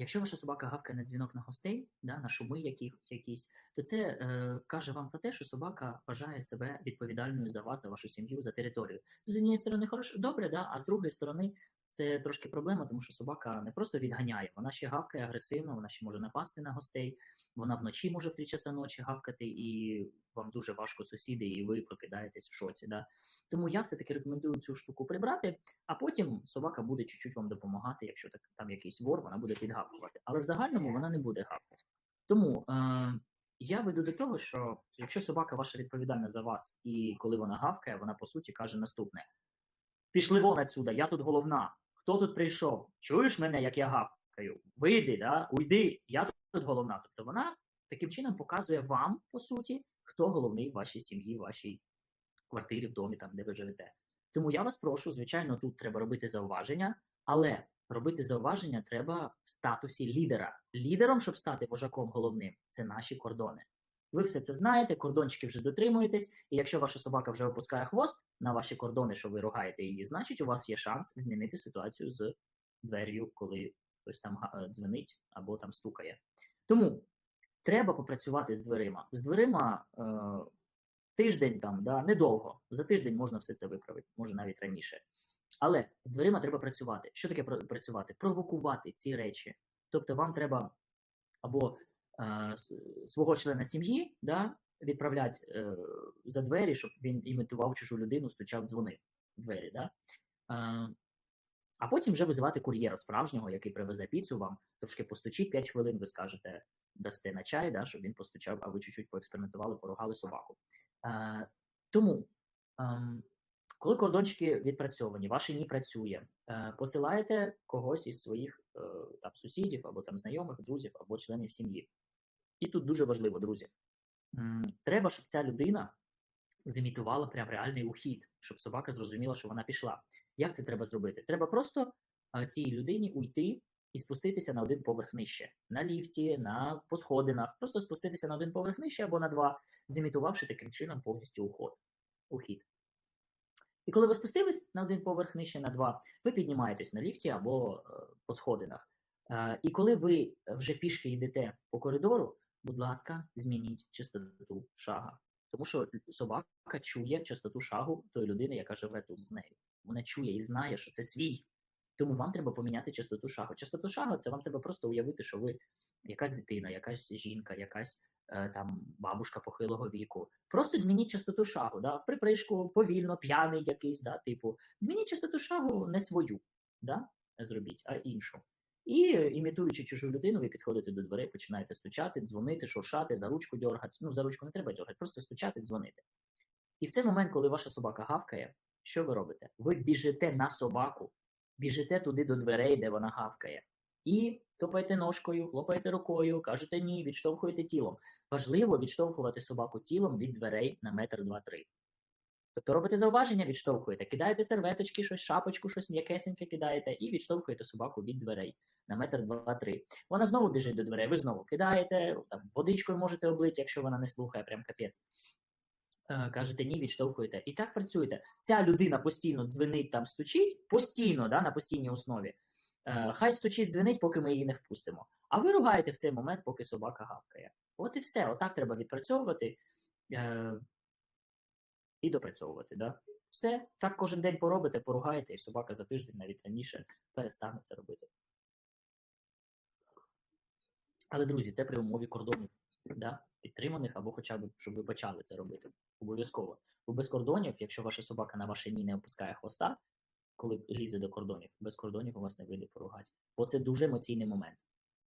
якщо ваша собака гавкає на дзвінок на гостей, да, на шуми яких, якісь, то це е, каже вам про те, що собака вважає себе відповідальною за вас, за вашу сім'ю, за територію. Це з однієї сторони хорошо, добре, да, а з другої сторони це трошки проблема, тому що собака не просто відганяє, вона ще гавкає агресивно, вона ще може напасти на гостей, вона вночі може в 3 часа ночі гавкати, і вам дуже важко сусіди, і ви прокидаєтесь в шоці. Да? Тому я все-таки рекомендую цю штуку прибрати, а потім собака буде чуть-чуть вам допомагати, якщо так там якийсь вор, вона буде підгавкувати. Але в загальному вона не буде гавкати. Тому е, я веду до того, що якщо собака ваша відповідальна за вас, і коли вона гавкає, вона по суті каже наступне: пішли вон отсюда, я тут головна. Хто тут прийшов? Чуєш мене, як я гавкаю? Вийди, да? уйди, я тут головна. Тобто вона таким чином показує вам, по суті, хто головний в вашій сім'ї, вашій квартирі, в домі, там, де ви живете. Тому я вас прошу, звичайно, тут треба робити зауваження, але робити зауваження треба в статусі лідера. Лідером, щоб стати вожаком головним, це наші кордони. Ви все це знаєте, кордончики вже дотримуєтесь, і якщо ваша собака вже опускає хвост на ваші кордони, що ви ругаєте її, значить у вас є шанс змінити ситуацію з двер'ю, коли хтось там е, дзвонить або там стукає. Тому треба попрацювати з дверима. З дверима е, тиждень там, да, недовго. За тиждень можна все це виправити, може навіть раніше. Але з дверима треба працювати. Що таке пр- працювати? Провокувати ці речі. Тобто вам треба або свого члена сім'ї да, відправляти е, за двері, щоб він імітував чужу людину, стучав, дзвонив в двері. Да? Е, а потім вже визивати кур'єра справжнього, який привезе піцу вам, трошки постучить 5 хвилин, ви скажете, дасте на чай, да, щоб він постучав, а ви чуть-чуть поекспериментували, поругали собаку. Е, тому, ем, коли кордончики відпрацьовані, ваше ні працює, е, посилаєте когось із своїх е, там, сусідів або там знайомих, друзів або членів сім'ї. І тут дуже важливо, друзі. Треба, щоб ця людина зімітувала прям реальний ухід, щоб собака зрозуміла, що вона пішла. Як це треба зробити? Треба просто цій людині уйти і спуститися на один поверх нижче. На ліфті, на по сходинах, просто спуститися на один поверх нижче або на два, зімітувавши таким чином повністю уход, ухід. І коли ви спустились на один поверх нижче, на два, ви піднімаєтесь на ліфті або е, по сходинах. Е, і коли ви вже пішки йдете по коридору, будь ласка, змініть частоту шага. Тому що собака чує частоту шагу тої людини, яка живе тут з нею. Вона чує і знає, що це свій. Тому вам треба поміняти частоту шагу. Частоту шагу це вам треба просто уявити, що ви якась дитина, якась жінка, якась е, там бабушка похилого віку. Просто змініть частоту шагу, да? в припришку, повільно, п'яний якийсь, да, типу. Змініть частоту шагу не свою, да? зробіть, а іншу. І е, імітуючи чужу людину, ви підходите до дверей, починаєте стучати, дзвонити, шуршати, за ручку дергати. Ну, за ручку не треба дергати, просто стучати, дзвонити. І в цей момент, коли ваша собака гавкає, що ви робите? Ви біжите на собаку, біжите туди до дверей, де вона гавкає, і топаєте ножкою, хлопаєте рукою, кажете ні, відштовхуєте тілом. Важливо відштовхувати собаку тілом від дверей на метр два-три. Тобто робите зауваження, відштовхуєте, кидаєте серветочки, щось, шапочку, щось м'якесеньке кидаєте і відштовхуєте собаку від дверей на метр два-три. Вона знову біжить до дверей, ви знову кидаєте, там, водичкою можете облити, якщо вона не слухає, прям капець. Е, Кажете, ні, відштовхуєте. І так працюєте. Ця людина постійно дзвенить там, стучить, постійно, да, на постійній основі. Е, Хай стучить, дзвенить, поки ми її не впустимо. А ви ругаєте в цей момент, поки собака гавкає. От і все. Отак треба відпрацьовувати е, і допрацьовувати. Да? Все, так кожен день поробите, поругаєте, і собака за тиждень, навіть раніше, перестане це робити. Але, друзі, це при умові кордонів да? підтриманих, або хоча б, щоб ви почали це робити. Обов'язково. Бо без кордонів, якщо ваша собака на ваше ні не опускає хвоста, коли лізе до кордонів, без кордонів у вас не вийде поругати. Бо це дуже емоційний момент.